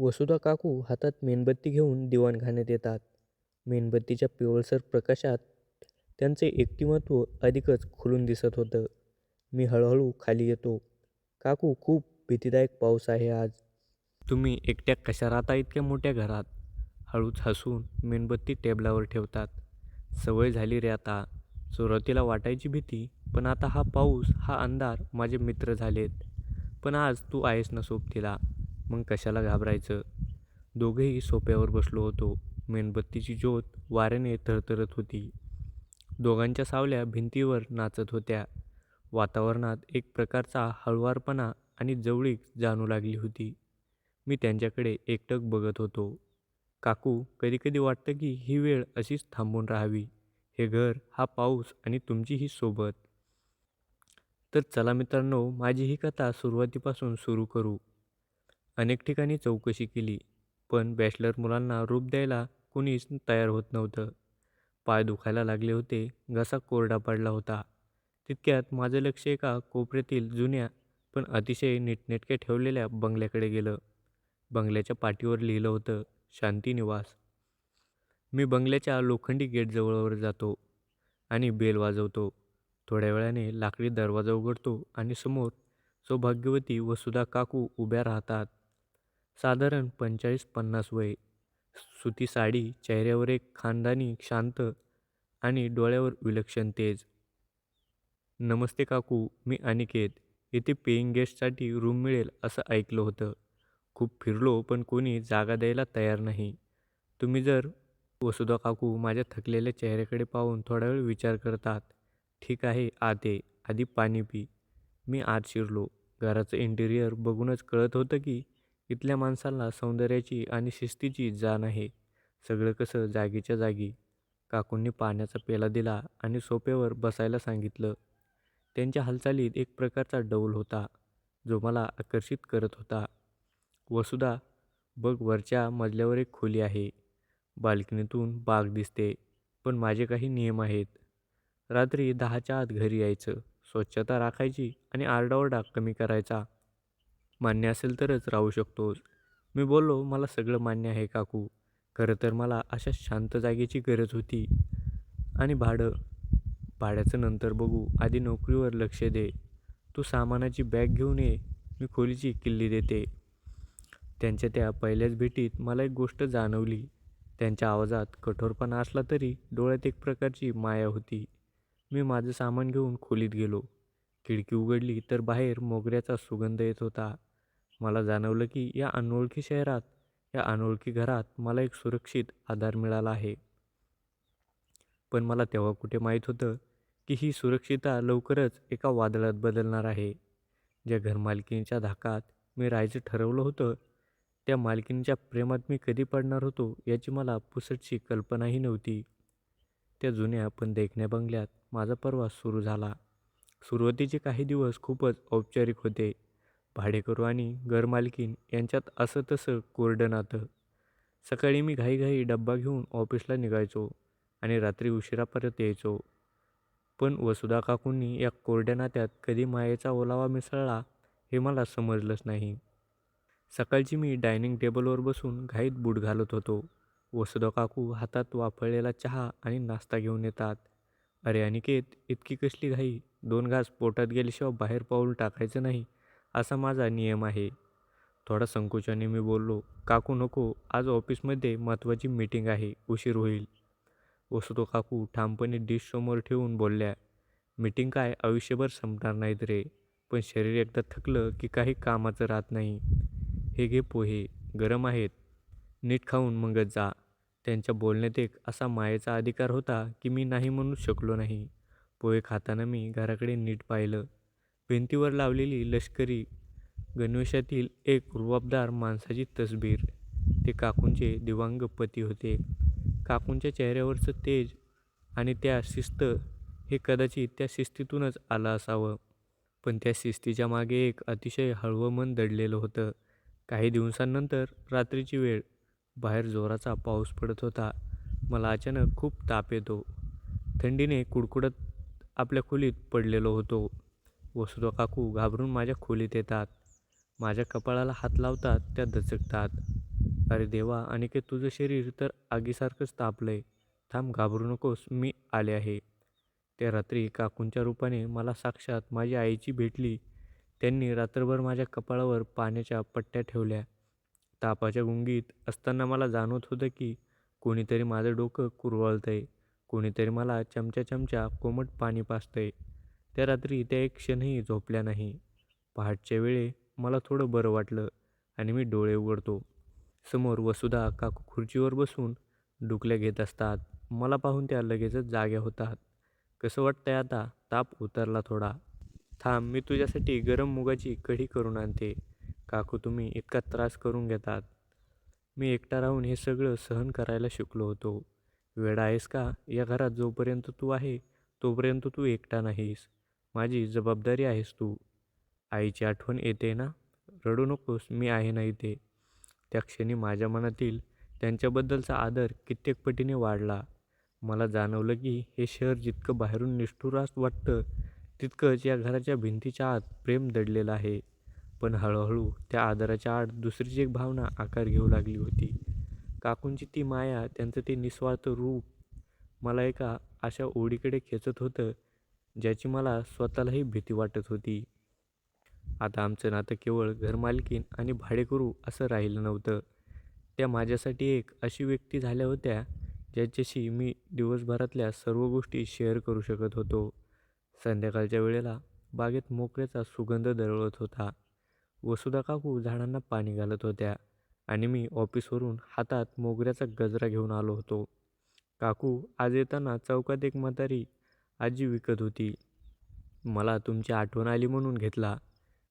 वसुधा काकू हातात मेणबत्ती घेऊन दिवाणखान्यात येतात. मेणबत्तीच्या पिवळसर प्रकाशात त्यांचं एकटिमत्व अधिकच खुलून दिसत होतं. मी हळूहळू खाली येतो. काकू, खूप भीतीदायक पाऊस आहे आज. तुम्ही एकट्या कशा राहता इतक्या मोठ्या घरात? हळूच हसून मेणबत्ती टेबलावर ठेवतात. सवय झाली रे आता. सुरुवातीला वाटायची भीती. पण आता हा पाऊस, हा अंधार माझे मित्र झालेत. पण आज तू आहेस ना सोबतीला, मग कशाला घाबरायचं? दोघंही सोप्यावर बसलो होतो. मेणबत्तीची ज्योत वाऱ्याने थरथरत होती. दोघांच्या सावल्या भिंतीवर नाचत होत्या. वातावरणात एक प्रकारचा हळुवारपणा आणि जवळीक जाणू लागली होती. मी त्यांच्याकडे एकटक बघत होतो. काकू, कधीकधी वाटतं की ही वेळ अशीच थांबून राहावी. हे घर, हा पाऊस आणि तुमची ही सोबत. तर चला मित्रांनो, माझी ही कथा सुरुवातीपासून सुरू करू. अनेक ठिकाणी चौकशी केली, पण बॅचलर मुलांना रूप द्यायला कुणीच तयार होत नव्हतं. पाय दुखायला लागले होते. घसा कोरडा पडला होता. तितक्यात माझं लक्ष एका कोपऱ्यातील जुन्या पण अतिशय नीटनेटक्या ठेवलेल्या बंगल्याकडे गेलं. बंगल्याच्या पाठीवर लिहिलं होतं, शांती निवास. मी बंगल्याच्या लोखंडी गेटजवळवर जातो आणि बेल वाजवतो. थोड्या वेळाने लाकडी दरवाजा उघडतो आणि समोर सौभाग्यवती व सुधा काकू उभ्या राहतात. साधारण पंचेचाळीस-पन्नास वय. सुती साडी, चेहऱ्यावर एक खानदानी शांत आणि डोळ्यावर विलक्षण तेज. नमस्ते काकू, मी अनिकेत. इथे पेईंग गेस्टसाठी रूम मिळेल असं ऐकलं होतं. खूप फिरलो पण कोणी जागा द्यायला तयार नाही. तुम्ही जर वसुधा काकू माझ्या थकलेल्या चेहऱ्याकडे पाहून थोडावेळ विचार करतात. ठीक आहे, आते आधी पाणी पी. मी आत शिरलो. घराचं इंटिरियर बघूनच कळत होतं की इथल्या माणसांना सौंदर्याची आणि शिस्तीची जाण आहे. सगळं कसं जागेच्या जागी. काकूंनी पाण्याचा पेला दिला आणि सोप्यावर बसायला सांगितलं. त्यांच्या हालचालीत एक प्रकारचा डौल होता, जो मला आकर्षित करत होता. वसुधा, बघ वरच्या मजल्यावर एक खोली आहे. बाल्कनीतून बाग दिसते. पण माझे काही नियम आहेत. रात्री दहाच्या आत घरी यायचं, स्वच्छता राखायची आणि आरडाओरडा कमी करायचा. मान्य असेल तरच राहू शकतोस. मी बोललो, मला सगळं मान्य आहे काकू. खरं तर मला अशा शांत जागेची गरज होती. आणि भाडं? भाड्याचं नंतर बघू. आधी नोकरीवर लक्ष दे. तू सामानाची बॅग घेऊन ये, मी खोलीची किल्ली देते. त्यांच्या त्या पहिल्याच भेटीत मला एक गोष्ट जाणवली. त्यांच्या आवाजात कठोरपणा असला तरी डोळ्यात एक प्रकारची माया होती. मी माझं सामान घेऊन खोलीत गेलो. खिडकी उघडली तर बाहेर मोगऱ्याचा सुगंध येत होता. मला जाणवलं की या अनोळखी शहरात, या अनोळखी घरात मला एक सुरक्षित आधार मिळाला आहे. पण मला तेव्हा कुठे माहीत होतं की ही सुरक्षितता लवकरच एका वादळात बदलणार आहे. ज्या घरमालकींच्या धाकात मी राहायचं ठरवलं होतं, त्या मालकिणीच्या प्रेमात मी कधी पडणार होतो याची मला पुसटशी कल्पनाही नव्हती. त्या जुन्या पण देखण्या बंगल्यात माझा प्रवास सुरू झाला. सुरुवातीचे काही दिवस खूपच औपचारिक होते. भाडेकरू आणि घरमालकीण यांच्यात असं-तसं कोरडं नातं. सकाळी मी घाईघाई डब्बा घेऊन ऑफिसला निघायचो आणि रात्री उशिरा परत यायचो. पण वसुधा काकूंनी या कोरड्या नात्यात कधी मायेचा ओलावा मिसळला हे मला समजलंच नाही. सकाळची मी डायनिंग टेबलवर बसून घाईत बूट घालत होतो. वसुधा काकू हातात वाफळलेला चहा आणि नाश्ता घेऊन येतात. अरे अनिकेत, इतकी कसली घाई? दोन घास पोटात गेल्याशिवाय बाहेर पाऊल टाकायचं नाही, असा माझा नियम आहे. थोडा संकोचाने मी बोललो, काकू नको, आज ऑफिसमध्ये महत्त्वाची मीटिंग आहे, उशीर होईल. वसुधा काकू ठामपणे डिश समोर ठेवून बोलल्या, मीटिंग काय आयुष्यभर संपणार नाहीत रे. पण शरीर एकदा थकलं की काही कामाचं राहत नाही. हे घे पोहे, गरम आहेत. नीट खाऊन मगच जा. त्यांच्या बोलण्यात एक असा मायेचा अधिकार होता की मी नाही म्हणू शकलो नाही. पोहे खाताना मी घराकडे नीट पाहिलं. भिंतीवर लावलेली लष्करी गणवेशातील एक रुबाबदार माणसाची तसबीर. ते काकूंचे दिवांग पती होते. काकूंच्या चेहऱ्यावरचं तेज आणि त्या शिस्त, हे कदाचित त्या शिस्तीतूनच आलं असावं. पण त्या शिस्तीच्या मागे एक अतिशय हळवं मन दडलेलं होतं. काही दिवसांनंतर, रात्रीची वेळ. बाहेर जोराचा पाऊस पडत होता. मला अचानक खूप ताप येतो. थंडीने कुडकुडत आपल्या खोलीत पडलेलो होतो. वसुधा काकू घाबरून माझ्या खोलीत येतात. माझ्या कपाळाला हात लावतात. त्या दचकतात. अरे देवा अनिकेत तुझं शरीर तर आगीसारखंच तापलंय थांब घाबरू नकोस मी आले आहे त्या रात्री काकूंच्या रूपाने मला साक्षात माझी आईची भेटली त्यांनी रात्रभर माझ्या कपाळावर पाण्याच्या पट्ट्या ठेवल्या तापाच्या गुंगीत असताना मला जाणवत होतं की कोणीतरी माझं डोकं कुरवाळतंय कोणीतरी मला चमच्या चमच्या कोमट पाणी पाजतंय त्या रात्री त्या एक क्षणही झोपल्या नाही. पहाटच्या वेळे मला थोडं बरं वाटलं आणि मी डोळे उघडतो. समोर वसुधा काकू खुर्चीवर बसून डुकल्या घेत असतात. मला पाहून त्या लगेचच जाग्या होतात. कसं वाटतंय आता? ताप उतरला थोडा. थांब मी तुझ्यासाठी गरम मुगाची कढी करून आणते. काकू तुम्ही इतका त्रास करून घेतात. मी एकटा राहून हे सगळं सहन करायला शिकलो होतो. वेडा आहेस का? या घरात जोपर्यंत तू आहे तोपर्यंत तू एकटा नाहीस. माझी जबाबदारी आहेस तू. आईची आठवण येते ना? रडू नकोस मी आहे ना इथे. त्या क्षणी माझ्या मनातील त्यांच्याबद्दलचा आदर कित्येक पटीने वाढला. मला जाणवलं की हे शहर जितकं बाहेरून निष्ठुरास वाटतं तितकंच या घराच्या भिंतीच्या आत प्रेम दडलेलं आहे. पण हळूहळू त्या आदराच्या आड दुसरीच एक भावना आकार घेऊ लागली होती. काकूंची ती माया त्यांचं ते निस्वार्थ रूप. मला एका अशा ओढीकडे खेचत होतं ज्याची मला स्वतःलाही भीती वाटत होती. आता आमचं नातं केवळ घरमालकीन आणि भाडेकरू असं राहिलं नव्हतं. त्या माझ्यासाठी एक अशी व्यक्ती झाल्या होत्या ज्याच्याशी मी दिवसभरातल्या सर्व गोष्टी शेअर करू शकत होतो. संध्याकाळच्या वेळेला बागेत मोकळ्याचा सुगंध दरवळत होता. वसुधा काकू झाडांना पाणी घालत होत्या आणि मी ऑफिसवरून हातात मोगऱ्याचा गजरा घेऊन आलो होतो. काकू आज येताना चौकात एक म्हातारी आजी विकत होती. मला तुमची आठवण आली म्हणून घेतला.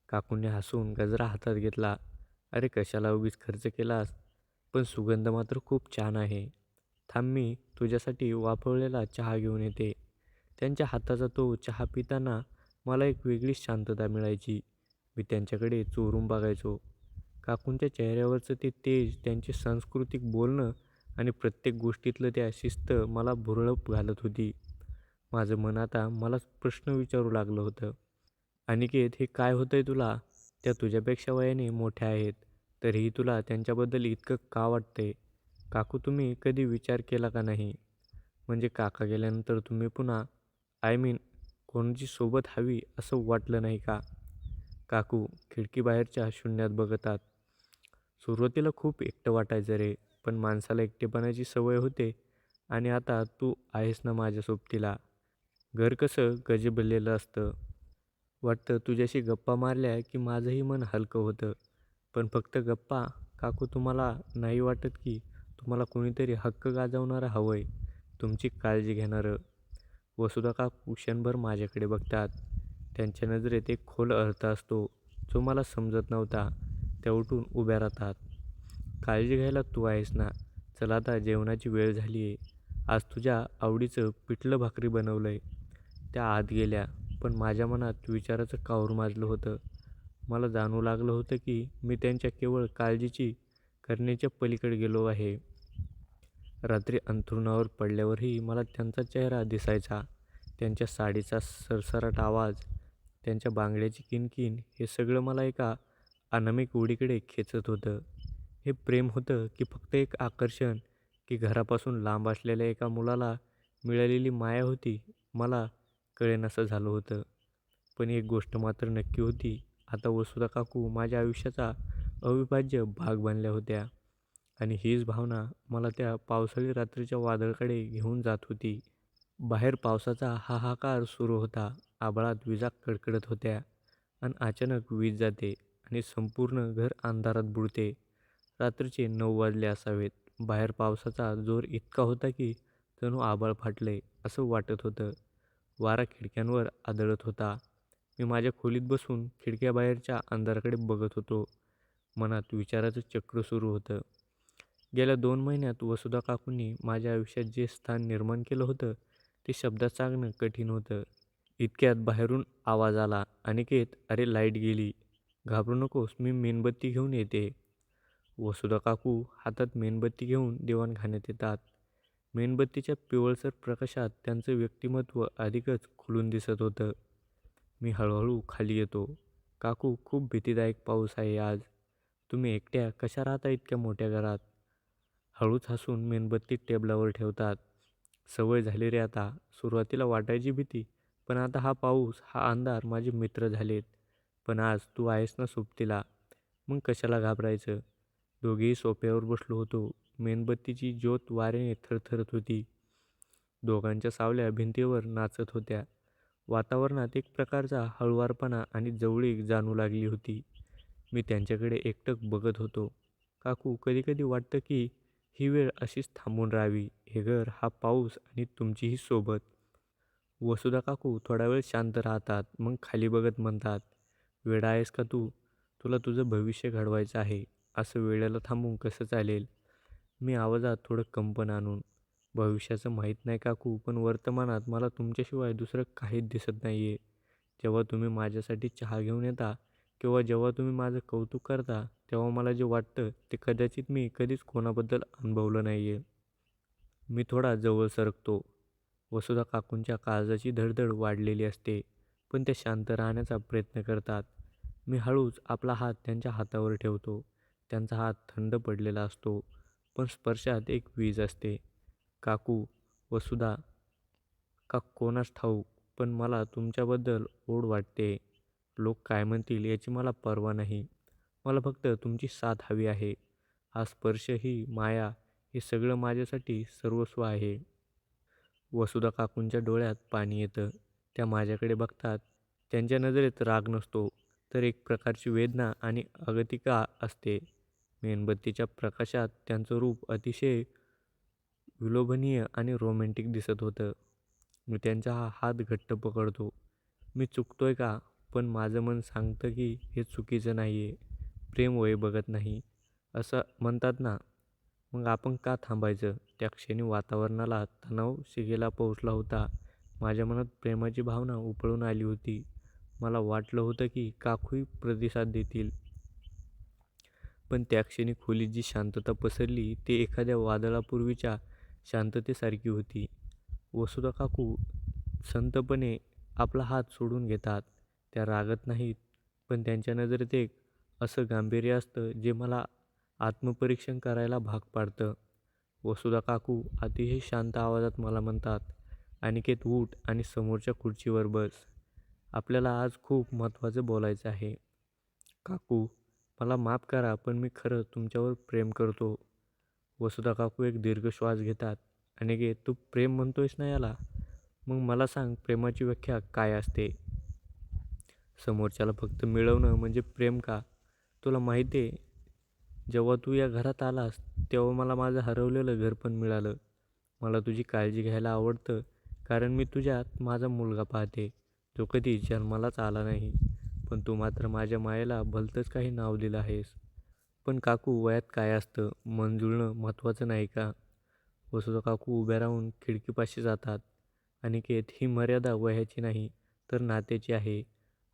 काकूंनी हसून गजरा हातात घेतला. अरे कशाला उगीच खर्च केलास? पण सुगंध मात्र खूप छान आहे. थांब मी तुझ्यासाठी वापरलेला चहा घेऊन येते. त्यांच्या हाताचा तो चहा पिताना मला एक वेगळीच शांतता मिळायची. मी त्यांच्याकडे चोरून बघायचो. काकूंच्या चेहऱ्यावरचं ते तेज त्यांचे सांस्कृतिक बोलणं आणि प्रत्येक गोष्टीतलं त्या शिस्त मला भुरळप घालत होती. माझं मन आता मलाच प्रश्न विचारू लागलं होतं. अनिकेत हे काय होतंय तुला? त्या तुझ्यापेक्षा वयाने मोठ्या आहेत. तरीही तुला त्यांच्याबद्दल इतकं का वाटतंय? काकू तुम्ही कधी विचार केला का नाही? म्हणजे काका गेल्यानंतर तुम्ही पुन्हा आय मीन कोणाची सोबत हवी असं वाटलं नाही का? काकू खिडकीबाहेरच्या शून्यात बघतात. सुरुवातीला खूप एकटं वाटायचं रे पण माणसाला एकटेपणाची सवय होते. आणि आता तू आहेस ना माझ्या सोबतीला. घर कसं गजबजलेलं असतं. वाटतं तुझ्याशी गप्पा मारल्या की माझंही मन हलकं होतं. पण फक्त गप्पा? काकू तुम्हाला नाही वाटत की तुम्हाला कोणीतरी हक्क गाजवणारं हवं आहे तुमची काळजी घेणारं. वसुधा काकू क्षणभर माझ्याकडे बघतात. त्यांच्या नजरेत एक खोल अर्थ असतो जो मला समजत नव्हता. त्या उठून उभ्या राहतात. काळजी घ्यायला तू आहेस ना? चला आता जेवणाची वेळ झाली आहे आज तुझ्या आवडीचं पिठलं भाकरी बनवलं आहे त्या आत गेल्या. पण माझ्या मनात विचाराचं काऊर माजलं होतं. मला जाणू लागलं होतं की मी त्यांच्या केवळ काळजीची करण्याच्या पलीकडे गेलो आहे. रात्री अंथरुणावर पडल्यावरही मला त्यांचा चेहरा दिसायचा. त्यांच्या साडीचा सरसराट आवाज त्यांच्या बांगड्याची किनकिन हे सगळं मला एका अनामिक उडीकडे खेचत होतं. हे प्रेम होतं की फक्त एक आकर्षण की घरापासून लांब असलेल्या एका मुलाला मिळालेली माया होती मला कळेनासं झालं होतं. पण एक गोष्ट मात्र नक्की होती. आता वसुधा काकू माझ्या आयुष्याचा अविभाज्य भाग बनल्या होत्या. आणि हीच भावना मला त्या पावसाळी रात्रीच्या वादळाकडे घेऊन जात होती. बाहेर पावसाचा हाहाकार सुरू होता. आभाळात विजा कडकडत होत्या. आणि अचानक वीज जाते आणि संपूर्ण घर अंधारात बुडते. रात्रीचे नऊ वाजले असावेत. बाहेर पावसाचा जोर इतका होता की जणू आभाळ फाटले असं वाटत होतं. वारा खिडक्यांवर आदळत होता. मी माझ्या खोलीत बसून खिडक्याबाहेरच्या अंधाराकडे बघत होतो. मनात विचाराचं चक्र सुरू होतं. गेल्या दोन महिन्यात वसुधा काकूंनी माझ्या आयुष्यात जे स्थान निर्माण केलं होतं ते शब्दात सांगणं कठीण होतं. इतक्यात बाहेरून आवाज आला. अनिकेत अरे लाइट गेली. घाबरू नकोस मी मेणबत्ती घेऊन येते. वसुधा काकू हातात मेणबत्ती घेऊन दिवाणखान्यात येतात. मेणबत्तीच्या पिवळसर प्रकाशात त्यांचं व्यक्तिमत्व अधिकच खुलून दिसत होतं मी हळूहळू खाली येतो काकू खूप भीतीदायक पाऊस आहे आज तुम्ही एकट्या कशा राहता इतक्या मोठ्या घरात हळूच हसून मेणबत्ती टेबलावर ठेवतात. सवय झाली रे आता. सुरुवातीला वाटायची भीती, पण आता हा पाऊस, हा अंधार माझे मित्र झालेत. पण आज तू आहेस ना सोबतीला, मग कशाला घाबरायचं? दोघेही सोप्यावर बसलो होतो. मेणबत्तीची ज्योत वाऱ्याने थरथरत होती. दोघांच्या सावल्या भिंतीवर नाचत होत्या. वातावरणात एक प्रकारचा हळुवारपणा आणि जवळीक जाणू लागली होती. मी त्यांच्याकडे एकटक बघत होतो. काकू, कधीकधी वाटतं की ही वेळ अशीच थांबून राहावी. हे घर, हा पाऊस आणि तुमचीही सोबत. वसुधा काकू थोडा वेळ शांत राहतात. मग खाली बघत म्हणतात, वेडा आहेस का तू? तुला तुझं भविष्य घडवायचं आहे. असं वेळेला थांबून कसं चालेल? मी आवाजात थोडं कंपन आणून. भविष्याचं माहीत नाही काकू, पण वर्तमानात मला तुमच्याशिवाय दुसरं काहीच दिसत नाही आहे जेव्हा तुम्ही माझ्यासाठी चहा घेऊन येता किंवा जेव्हा तुम्ही माझं कौतुक करता, तेव्हा मला जे वाटतं ते कदाचित मी कधीच कोणाबद्दल अनुभवलं नाही आहे मी थोडा जवळ सरकतो. वसुधा काकूंच्या काळजाची धडधड वाढलेली असते, पण त्या शांत राहण्याचा प्रयत्न करतात. मी हळूच आपला हात त्यांच्या हातावर ठेवतो. त्यांचा हात थंड पडलेला असतो, पण स्पर्शात एक वीज असते. काकू, वसुधा, का कोणास ठाऊक, पण मला तुमच्याबद्दल ओढ वाटते लोक काय म्हणतील याची मला पर्वा नाही. मला फक्त तुमची साथ हवी आहे. हा स्पर्श, ही माया, हे सगळं माझ्यासाठी सर्वस्व आहे. वसुधा काकूंच्या डोळ्यात पाणी येतं. त्या माझ्याकडे बघतात. त्यांच्या नजरेत राग नसतो, तर एक प्रकारची वेदना आणि अगतिका असते. मेणबत्तीच्या प्रकाशात त्यांचं रूप अतिशय विलोभनीय आणि रोमॅन्टिक दिसत होतं. मी त्यांचा हा हात घट्ट पकडतो. मी चुकतोय का? पण माझं मन सांगतं की हे चुकीचं नाही आहे प्रेम वय बघत नाही, असं म्हणतात ना. मग आपण का थांबायचं? त्या क्षणी वातावरणाला तणाव शिगेला पोहोचला होता. माझ्या मनात प्रेमाची भावना उपळून आली होती. मला वाटलं होतं की काकूही प्रतिसाद देतील. पण त्या क्षणी खोलीत जी शांतता पसरली ती एखाद्या वादळापूर्वीच्या शांततेसारखी होती. वसुधा काकू संतपणे आपला हात सोडून घेतात. त्या रागत नाहीत, पण त्यांच्या नजरेत एक असं गांभीर्य असतं जे मला आत्मपरीक्षण करायला भाग पाडतं. वसुधा काकू अतिशय शांत आवाजात मला म्हणतात, अनिकेत उठ आणि समोरच्या खुर्चीवर बस. आपल्याला आज खूप महत्त्वाचं बोलायचं आहे. काकू, मला माफ करा पण मी खरंच तुमच्यावर प्रेम करतो. वसुधा काकू एक दीर्घ श्वास घेतात. अनिकेत, तू प्रेम म्हणतोयस ना याला? मग मला सांग प्रेमाची व्याख्या काय असते? समोरच्याला फक्त मिळवणं म्हणजे प्रेम का? तुला माहिती आहे जेव्हा तू या घरात आलास तेव्हा मला माझं हरवलेलं घर पण मिळालं. मला तुझी काळजी घ्यायला आवडतं कारण मी तुझ्यात माझा मुलगा पाहते, जो कधी जन्मालाच आला नाही. पण तू मात्र माझ्या मायेला भलतंच काही नाव दिलं आहेस. पण काकू, वयात काय असतं? मन जुळणं महत्त्वाचं नाही का? वसुधा काकू उभ्या राहून खिडकीपाशी जातात. अनिकेत, ही मर्यादा वयाची नाही, तर नात्याची आहे.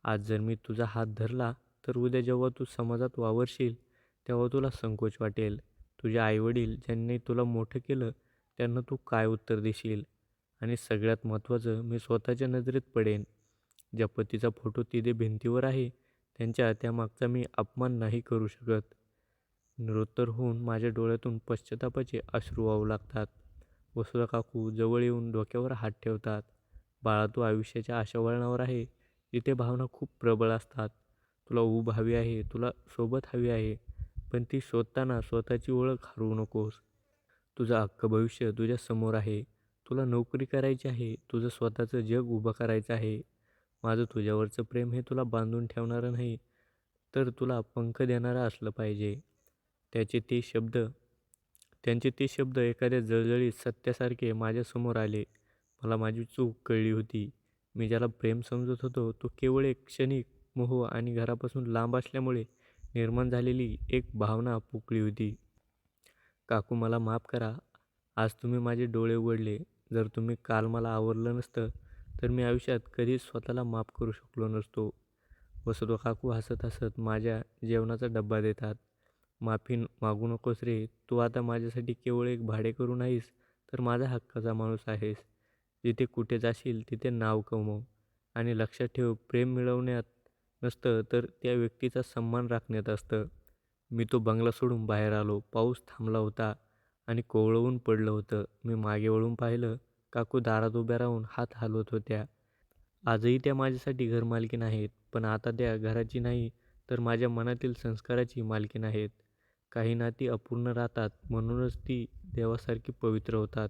आज जर मी तुझा हात धरला, तर उद्या जेव्हा तू समाजात वावरशील, तेव्हा तुला संकोच वाटेल. तुझे आईवडील ज्यांनी तुला मोठं केलं, त्यांना तू काय उत्तर देशील? आणि सगळ्यात महत्त्वाचं, मी स्वतःच्या नजरेत पडेन. ज्या पतीचा फोटो तिथे भिंतीवर आहे, त्यांच्या त्यामागचा मी अपमान नाही करू शकत. निरुत्तर होऊन माझ्या डोळ्यातून पश्चातापाचे अश्रू वाहू लागतात. वसुधा काकू जवळ येऊन डोक्यावर हात ठेवतात. बाळा, तू आयुष्याच्या अशा वळणावर आहे, तिथे भावना खूप प्रबळ असतात. तुला ऊब हवी आहे, तुला सोबत हवी आहे, पण ती शोधताना स्वतःची ओळख हरवू नकोस. तुझं अख्खं भविष्य तुझ्या समोर आहे. तुला नोकरी करायची आहे, तुझं स्वतःचं जग उभं करायचं आहे. माझं तुझ्यावरचं प्रेम हे तुला बांधून ठेवणारं नाही, तर तुला पंख देणारं असलं पाहिजे. त्याचे ते शब्द त्यांचे ते शब्द एखाद्या जळजळीत सत्यासारखे माझ्यासमोर आले. मला माझी चूक कळली होती. मी ज्याला प्रेम समजत होतो, तो केवळ एक क्षणिक मोह आणि घरापासून लांब असल्यामुळे निर्माण झालेली एक भावना पोकळी होती. काकू, मला माफ करा. आज तुम्ही माझे डोळे उघडले. जर तुम्ही काल मला आवरलं नसतं, तर मी आयुष्यात कधीच स्वतःला माफ करू शकलो नसतो. वसतो काकू हसत हसत माझ्या जेवणाचा डब्बा देतात. माफी मागू नकोस रे. तू आता माझ्यासाठी केवळ एक भाडे करू नाहीस, तर माझा हक्काचा माणूस आहेस. जिथे कुठे जाशील तिथे नाव कमव. आणि लक्षात ठेव, प्रेम मिळवण्यात नसतं, तर त्या व्यक्तीचा सन्मान राखण्यात असतं. मी तो बंगला सोडून बाहेर आलो. पाऊस थांबला होता आणि कोवळवून पडलं होतं. मी मागे वळून पाहिलं. काकू दारात उभ्या राहून हात हलवत होत्या. आजही त्या माझ्यासाठी घरमालकीण आहेत. पण आता त्या घराची नाही, तर माझ्या मनातील संस्काराची मालकीण आहेत. काही नाती अपूर्ण राहतात म्हणूनच ती देवासारखी पवित्र होतात.